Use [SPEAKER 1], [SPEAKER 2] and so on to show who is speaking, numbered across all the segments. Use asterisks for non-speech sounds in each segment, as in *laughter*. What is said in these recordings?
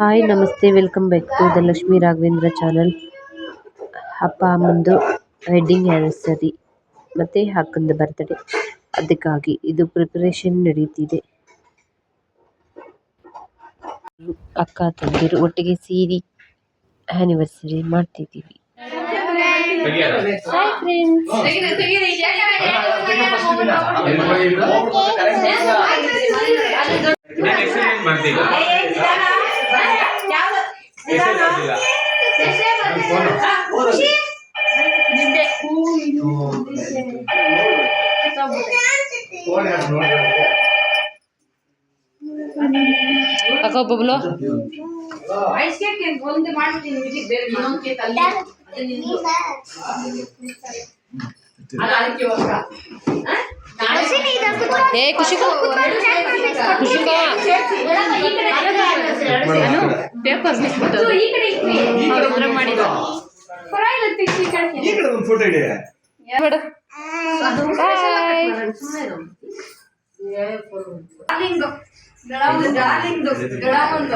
[SPEAKER 1] Hi ನಮಸ್ತೆ. Welcome back to the Lakshmi Raghavendra channel. ಅಪ್ಪ ಅಮ್ಮಂದು ವೆಡ್ಡಿಂಗ್ ಆ್ಯನಿವರ್ಸರಿ ಮತ್ತು ಅಕ್ಕಂದು ಬರ್ತಡೇ ಅದಕ್ಕಾಗಿ ಇದು ಪ್ರಿಪ್ರೇಷನ್ ನಡೀತಿದೆ. ಅಕ್ಕ ತಂದಿರು ಒಟ್ಟಿಗೆ ಸೇರಿ ಆ್ಯನಿವರ್ಸರಿ ಮಾಡ್ತಿದ್ದೀವಿ. ಹಾಯ್ ಫ್ರೆಂಡ್ಸ್ ಅಕ್ಕ ಬಬ್ಲು ಏ ಖುಷಿಕ ಖುಷಿಕ ಪೇಪರ್ ಮಿಸ್ಬಿಟ್ಟು ಅವ್ರ ಮಾಡಿದ
[SPEAKER 2] ಈ ಕಡೆ ಒಂದು ಫೋಟೋ ಇಡಿ
[SPEAKER 1] ಬೇಡ.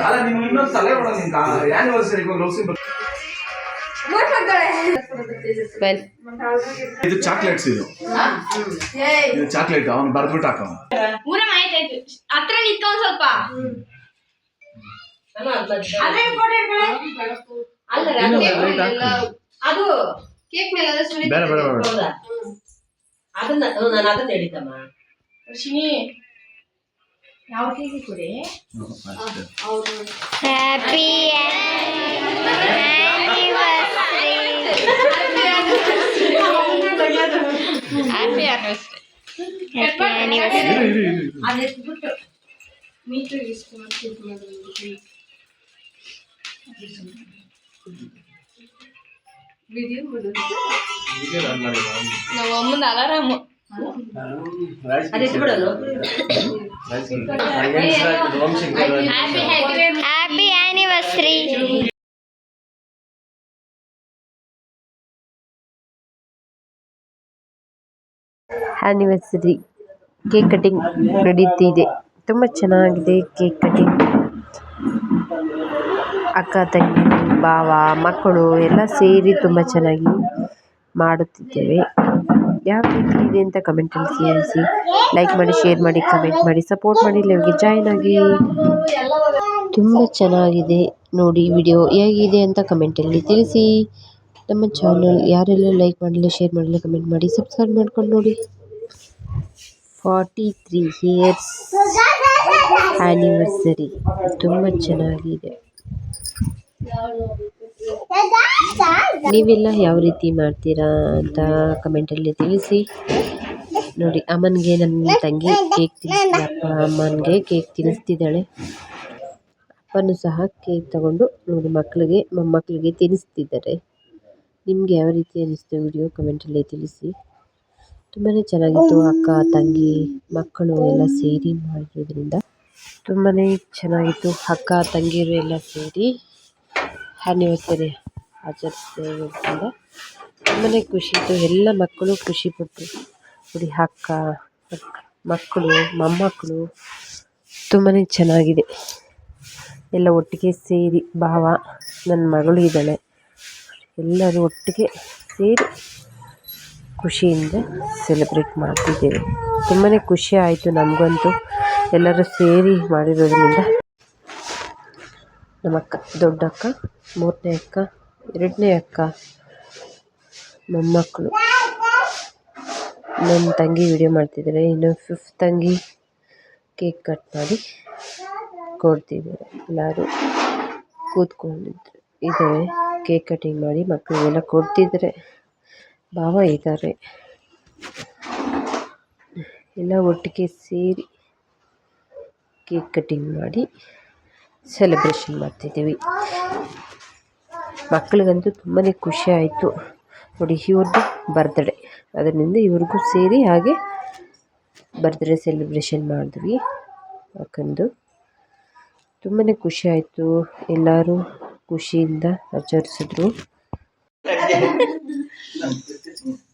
[SPEAKER 2] ಅಲ್ಲ ಇನ್ನೊಂದು ತಲೆ ನಿಂತ ಇದು ಚಾಕ್ಲೇಟ್ಸ್ ಇದು. ಇದು ಚಾಕ್ಲೇಟ್ ಅವನು ಬರ್ದ್ಬಿಟ್ಟು ಹಾಕವ
[SPEAKER 3] ಮಾಹಿತಿ ಆಯ್ತು. ಹತ್ರ ನಿಂತ್ಕೊಂಡ್ ಸ್ವಲ್ಪ. ಅಲ್ಲ ಅಲ್ಲ. ಅಲ್ಲರ
[SPEAKER 2] ಇಲ್ಲ,
[SPEAKER 3] cake
[SPEAKER 2] light
[SPEAKER 3] ಮೇಲೆ ಎಲ್ಲ- ಅದು ಕೇಕ್ ಮೇಲೆ ಎಲ್ಲ ಸುರಿತ
[SPEAKER 2] ಬೇಡ ಬೇಡ ಬೇಡ
[SPEAKER 4] ಹೌದಾ ಅದನ್ನ ಹ್ಞೂ, ನಾನು ಅದನ್ನ ಹೇಳಿದ್ದಮ್ಮ
[SPEAKER 3] ಶಿನಿ ಯಾವ ಕೇಕ್ ಕೊಡಿ
[SPEAKER 2] ಹ್ಮ್, ಅಷ್ಟೇ.
[SPEAKER 5] Happy
[SPEAKER 1] happy anniversary
[SPEAKER 5] anniversary.
[SPEAKER 2] ಇರು, ಇರು, ಇರು, ಇರು.
[SPEAKER 3] ಅದು ಎತ್ಬಿಟ್ಟು ಮೀಟರ್ ಇಸ್ಕೊಂಡು ವಿಡಿಯೋ
[SPEAKER 1] ನಾವು ಅಮ್ಮನ ಅಲಾರಾಮ್.
[SPEAKER 4] ಅದು ಎತ್ಬಿಡೋನು
[SPEAKER 5] Happy anniversary.
[SPEAKER 1] Anniversary cake cutting ನಡೀತಿದೆ. ತುಂಬ ಚೆನ್ನಾಗಿದೆ ಕೇಕ್ ಕಟಿಂಗ್ ಅಕ್ಕ, ತಂಗಿ, ಭಾವ, ಮಕ್ಕಳು ಎಲ್ಲ ಸೇರಿ ತುಂಬ ಚೆನ್ನಾಗಿ ಮಾಡುತ್ತಿದ್ದೇವೆ. ಯಾವ ರೀತಿ ಇದೆ ಅಂತ ಕಮೆಂಟಲ್ಲಿ ಸೇರಿಸಿ ಲೈಕ್ ಮಾಡಿ ಶೇರ್ ಮಾಡಿ ಕಮೆಂಟ್ ಮಾಡಿ ಸಪೋರ್ಟ್ ಮಾಡಿ ಲೈವ್ಗೆ ಜಾಯ್ನ್ ಆಗಿ. ತುಂಬ ಚೆನ್ನಾಗಿದೆ ನೋಡಿ ವಿಡಿಯೋ ಹೇಗಿದೆ ಅಂತ ಕಮೆಂಟಲ್ಲಿ ತಿಳಿಸಿ. ನಮ್ಮ ಚಾನಲ್ ಯಾರೆಲ್ಲ ಲೈಕ್ ಮಾಡಲಿಲ್ಲ ಶೇರ್ ಮಾಡಲಿಲ್ಲ ಕಮೆಂಟ್ ಮಾಡಿ ಸಬ್ಸ್ಕ್ರೈಬ್ ಮಾಡ್ಕೊಂಡು ನೋಡಿ. ಫಾರ್ಟಿ ತ್ರೀ ಇಯರ್ಸ್ ಆ್ಯನಿವರ್ಸರಿ ತುಂಬ ಚೆನ್ನಾಗಿದೆ. ನೀವೆಲ್ಲ ಯಾವ ರೀತಿ ಮಾಡ್ತೀರಾ ಅಂತ ಕಮೆಂಟಲ್ಲಿ ತಿಳಿಸಿ. ನೋಡಿ, ಅಮ್ಮನಿಗೆ ನನ್ನ ತಂಗಿ ಕೇಕ್ ತಿನ್ನಿಸ್ತಿದ್ದೆ ಅಪ್ಪ ಅಮ್ಮನಿಗೆ ಕೇಕ್ ತಿನ್ನಿಸ್ತಿದ್ದಾಳೆ. ಅಪ್ಪನೂ ಸಹ ಕೇಕ್ ತಗೊಂಡು ನೋಡಿ ಮಕ್ಕಳಿಗೆ ಮೊಮ್ಮಕ್ಕಳಿಗೆ ತಿನ್ನಿಸ್ತಿದ್ದಾರೆ. ನಿಮಗೆ ಯಾವ ರೀತಿ ಅನ್ನಿಸ್ತು ವಿಡಿಯೋ ಕಮೆಂಟಲ್ಲಿ ತಿಳಿಸಿ. ತುಂಬಾ ಚೆನ್ನಾಗಿತ್ತು ಅಕ್ಕ, ತಂಗಿ, ಮಕ್ಕಳು ಎಲ್ಲ ಸೇರಿ ಮಾಡಿರೋದ್ರಿಂದ. ತುಂಬಾ ಚೆನ್ನಾಗಿತ್ತು ಅಕ್ಕ ತಂಗಿಯರು ಎಲ್ಲ ಸೇರಿ. ಆ್ಯನಿವರ್ಸರಿ ಅಂತ ತುಂಬಾ ಖುಷಿ ಇತ್ತು. ಎಲ್ಲ ಮಕ್ಕಳು ಖುಷಿಪಟ್ಟರು ನೋಡಿ, ಅಕ್ಕ, ಮಕ್ಕಳು, ಮೊಮ್ಮಕ್ಕಳು ತುಂಬಾ ಚೆನ್ನಾಗಿದೆ. ಎಲ್ಲ ಒಟ್ಟಿಗೆ ಸೇರಿ, ಭಾವ ನನ್ನ ಮಗಳು ಇದ್ದಾಳೆ. ಎಲ್ಲರೂ ಒಟ್ಟಿಗೆ ಸೇರಿ ಖುಷಿಯಿಂದ ಸೆಲೆಬ್ರೇಟ್ ಮಾಡ್ತಿದ್ದೇವೆ. ತುಂಬಾ ಖುಷಿ ಆಯಿತು ನಮಗಂತೂ. ಎಲ್ಲರೂ ಸೇರಿ ಮಾಡಿರೋದ್ರಿಂದ. ನಮ್ಮ ಅಕ್ಕ ದೊಡ್ಡ ಅಕ್ಕ ಮೂರನೇ ಅಕ್ಕ, ಎರಡನೇ ಅಕ್ಕ, ಮೊಮ್ಮಕ್ಕಳು. ನನ್ನ ತಂಗಿ ವಿಡಿಯೋ ಮಾಡ್ತಿದ್ದಾರೆ ಇನ್ನು ಫಿಫ್ತ್ ತಂಗಿ ಕೇಕ್ ಕಟ್ ಮಾಡಿ ಕೊಡ್ತಿದ್ದಾರೆ. ಎಲ್ಲರೂ ಕೂತ್ಕೊಂಡಿದ್ರು. ಇದ್ದಾರೆ ಕೇಕ್ ಕಟಿಂಗ್ ಮಾಡಿ ಮಕ್ಕಳಿಗೆಲ್ಲ ಕೊಡ್ತಿದ್ದಾರೆ. ಭಾವ ಇದ್ದಾರೆ. ಎಲ್ಲ ಒಟ್ಟಿಗೆ ಸೇರಿ ಕೇಕ್ ಕಟಿಂಗ್ ಮಾಡಿ ಸೆಲೆಬ್ರೇಷನ್ ಮಾಡ್ತಿದ್ದೀವಿ. ಮಕ್ಕಳಿಗಂತೂ ತುಂಬಾ ಖುಷಿ ಆಯಿತು. ನೋಡಿ ಇವ್ರದ್ದು ಬರ್ತ್ಡೇ ಅದರಿಂದ ಇವ್ರಿಗೂ ಸೇರಿ ಹಾಗೆ ಬರ್ತ್ಡೇ ಸೆಲೆಬ್ರೇಷನ್ ಮಾಡಿದ್ವಿ. ಯಾಕಂದು ತುಂಬಾ ಖುಷಿ ಆಯಿತು. ಎಲ್ಲರೂ ಖುಷಿಯಿಂದ ಆಚರಿಸಿದ್ರು. *laughs*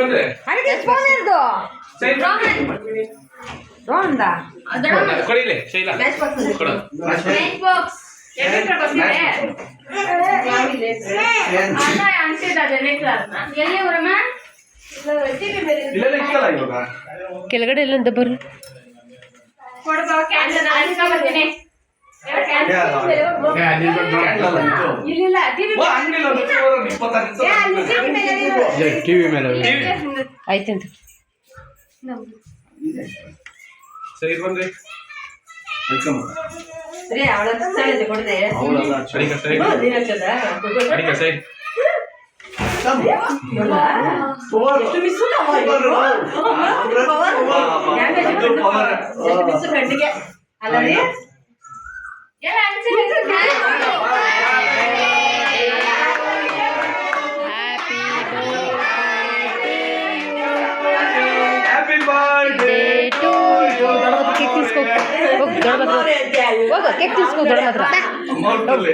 [SPEAKER 3] ಅಮ್ಮ ಊರಪ್ಪ ಹೋಗುವ
[SPEAKER 1] ಫೋಟೋ ಹಿಡ್ಕೊಂಡು
[SPEAKER 3] ಇಲ್ಲೇ ಶೈಲ ಇಲ್ಲಿ ನಾನು ನೋಡು
[SPEAKER 1] ಏ ಹೋಗ್ರಿ ಪಿಳ್ಳಿಗ್ಲೆ ಪಿಳ್ಳಿಗಳು ಅವ್ರೆಲ್ಲ
[SPEAKER 6] ಕೊಡಿಲೆ ಶೈಲಾ ಕೊಡು
[SPEAKER 3] ಎಲ್ಲಿ ಊರಮ್ಮ
[SPEAKER 2] ಇಲ್ಲೆಲ್ಲ ಇಕ್ಕಲ್ಲ ಇವಾಗ
[SPEAKER 1] ಕೆಳಗಡೆ ಎಲ್ಲ ಅಂತ ಬರ್ರಿ
[SPEAKER 3] ಕೊಡಬಾ ಕ್ಯಾನ್ಸಲ್ ಅದಕ್ಕೆ ಬರ್ತೀನಿ
[SPEAKER 2] ಕ್ಯಾಂಡಲ್ ಇದು.
[SPEAKER 3] ಇಲ್ಲಿಲ್ಲ ಟಿವಿ
[SPEAKER 6] ಮೇಲೆ
[SPEAKER 1] ಆಯ್ತಂತ.
[SPEAKER 6] ಸರಿ ಬಂದ್ರಿ.
[SPEAKER 2] ಇಟ್ಕೊಂಬ.
[SPEAKER 4] ಸರಿ ಅವಳ ಸರಿ ಕೊಡದೆ.
[SPEAKER 2] ಅವಳಲ್ಲ,
[SPEAKER 6] ಸರಿ. ಸರಿ
[SPEAKER 4] ನೀನ್ ಹಚ್ಚದ?
[SPEAKER 6] ಅಡಿಕೆ ಸರಿ.
[SPEAKER 2] ಪವರ್.
[SPEAKER 4] ಮಿಸ್ಸು ನಾವು
[SPEAKER 2] ಪವರ್. ಅದು ಪವರ್.
[SPEAKER 4] ಮಿಸ್ಸು ಕಣ್ಣಿಗೆ ಅಲ್ಲ
[SPEAKER 1] ಹೋಗ್ ದೊಡ್ಡ ಹತ್ರ ಹೋಗ ಕೇಕ್ ತಿನ್ಸ್ಕೊ ದೊಡ್ಡ ಹತ್ರ
[SPEAKER 2] ಅಮೌಂಟಲ್ಲಿ.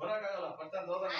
[SPEAKER 2] ಬರಕ್ಕಾಗಲ್ಲ, ಬರ್ತಾನೆ ಹೋಗೋಣ.